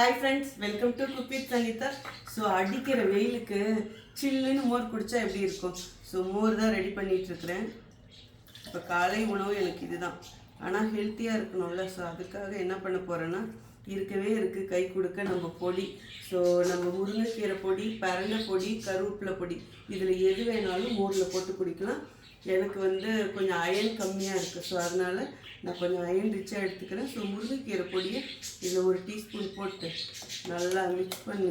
Hi friends welcome to cook with Sangeetha so அடிக்கிற வெயிலுக்கு சில்லுன்னு மோர் குடித்தா எப்படி இருக்கும்? ஸோ மோர் தான் ரெடி பண்ணிகிட்ருக்குறேன் இருக்கிறேன் இப்போ காலை உணவு எனக்கு இதுதான். ஆனால் ஹெல்த்தியாக இருக்கணும்ல. ஸோ அதுக்காக என்ன பண்ண போகிறேன்னா இருக்கவே இருக்குது கை கொடுக்க நம்ம பொடி. ஸோ நம்ம முருங்கைக்கீரை பொடி பரண்டை பொடி கருவேப்பிலை பொடி. இதில் எது வேணாலும் மோரில் போட்டு குடிக்கலாம். எனக்கு வந்து கொஞ்சம் அயன் கம்மியாக இருக்குது ஸோ அதனால் நான் கொஞ்சம் அயன் ரிச்சாக எடுத்துக்கிறேன். ஸோ முருங்கைக்கீரை பொடியை இதில் ஒரு டீஸ்பூன் போட்டு நல்லா மிக்ஸ் பண்ணி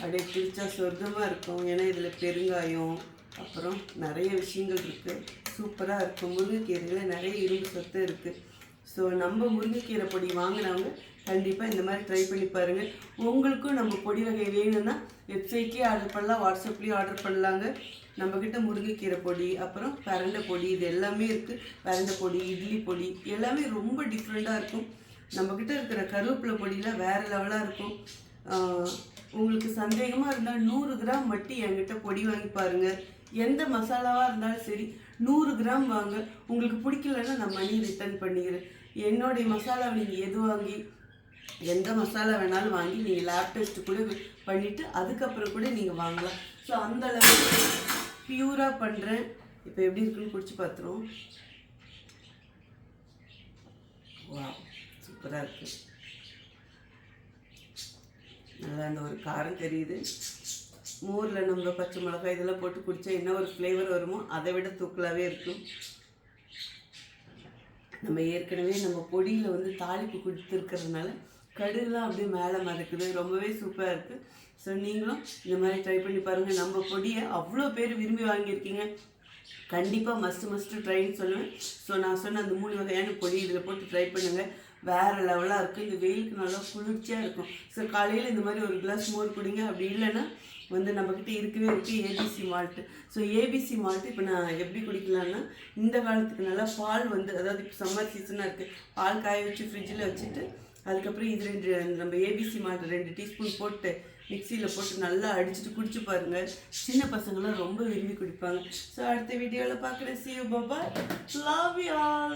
அப்படியே பிரித்தா சொர்க்கமாக இருக்கும். ஏன்னா இதில் பெருங்காயம் அப்புறம் நிறைய விஷயங்கள் இருக்குது சூப்பராக இருக்கும் முருங்கைக்கீரையில் நிறைய இரும்பு சத்து இருக்குது ஸோ நம்ம முருங்கைக்கீரை பொடி வாங்கினவங்க கண்டிப்பாக இந்த மாதிரி ட்ரை பண்ணி பாருங்கள் உங்களுக்கும் நம்ம பொடி வகை வேணும்னா வெப்சைட்லேயே ஆர்டர் பண்ணலாம் வாட்ஸ்அப்லேயும் ஆர்டர் பண்ணலாங்க. நம்மக்கிட்ட முருங்கைக்கீரை பொடி அப்புறம் பரண்டை பொடி இது எல்லாமே இருக்குது பரண்டை பொடி இட்லி பொடி எல்லாமே ரொம்ப டிஃப்ரெண்ட்டாக இருக்கும். நம்மக்கிட்ட இருக்கிற கருவேப்பிலை பொடியெலாம் வேறு லெவலாக இருக்கும். உங்களுக்கு சந்தேகமாக இருந்தால் நூறு கிராம் மட்டும் என்கிட்ட பொடி வாங்கி பாருங்கள் எந்த மசாலாவாக இருந்தாலும் சரி நூறு கிராம் வாங்க. உங்களுக்கு பிடிக்கலன்னா நான் மணி ரிட்டர்ன் பண்ணிக்கிறேன். என்னுடைய மசாலாவை நீங்கள் எது வாங்கி எந்த மசாலா வேணாலும் வாங்கி நீங்கள் லேப் டெஸ்ட் கூட பண்ணிவிட்டு அதுக்கப்புறம் கூட நீங்கள் வாங்கலாம். ஸோ அந்த அளவுக்கு பியூராக பண்ணுறேன் இப்போ எப்படி இருக்குன்னு குடிச்சு பார்த்துருவோம் வா சூப்பராக இருக்குது நல்லா அந்த ஒரு காரம் தெரியுது. மோரில் நம்ம பச்சை மிளகாய் இதெல்லாம் போட்டு குடித்தா என்ன ஒரு ஃப்ளேவர் வருமோ அதை விட தூக்கலாகவே இருக்கும். நம்ம ஏற்கனவே நம்ம பொடியில் வந்து தாளிப்பு கொடுத்துருக்கிறதுனால கடுகுலாம் அப்படியே மேலே மறக்குது ரொம்பவே சூப்பராக இருக்குது ஸோ நீங்களும் இந்த மாதிரி ட்ரை பண்ணி பாருங்கள் நம்ம பொடியை அவ்வளோ பேர் விரும்பி வாங்கியிருக்கீங்க. கண்டிப்பாக மஸ்ட்டு மஸ்ட்டு ட்ரைன்னு சொல்லுவேன். ஸோ நான் சொன்ன அந்த மூணு வகையான பொடி இதில் போட்டு ட்ரை பண்ணுங்கள் வேறு லெவலாக இருக்குது இந்த வெயிலுக்கு நல்லா குளிர்ச்சியாக இருக்கும். ஸோ காலையில் இந்த மாதிரி ஒரு கிளாஸ் மோர் குடிங்க. அப்படி இல்லைன்னா வந்து நம்மக்கிட்ட இருக்கவே இருக்குது ABC malt so ABC malt இப்போ நான் எப்படி குடிக்கலான்னா இந்த காலத்துக்கு நல்லா பால் வந்து அதாவது இப்போ சம்மர் சீசனாக இருக்குது பால் காய வச்சு ஃப்ரிட்ஜில் வச்சுட்டு அதுக்கப்புறம் இது ரெண்டு நம்ம ஏபிசி மால்ட் ரெண்டு டீஸ்பூன் போட்டு மிக்சியில் போட்டு நல்லா அடிச்சுட்டு குடிச்சு பாருங்கள் சின்ன பசங்களாம் ரொம்ப விரும்பி குடிப்பாங்க. ஸோ அடுத்த வீடியோவில் பார்க்குறேன் சி யூ பாபா லவ் யூ ஆல்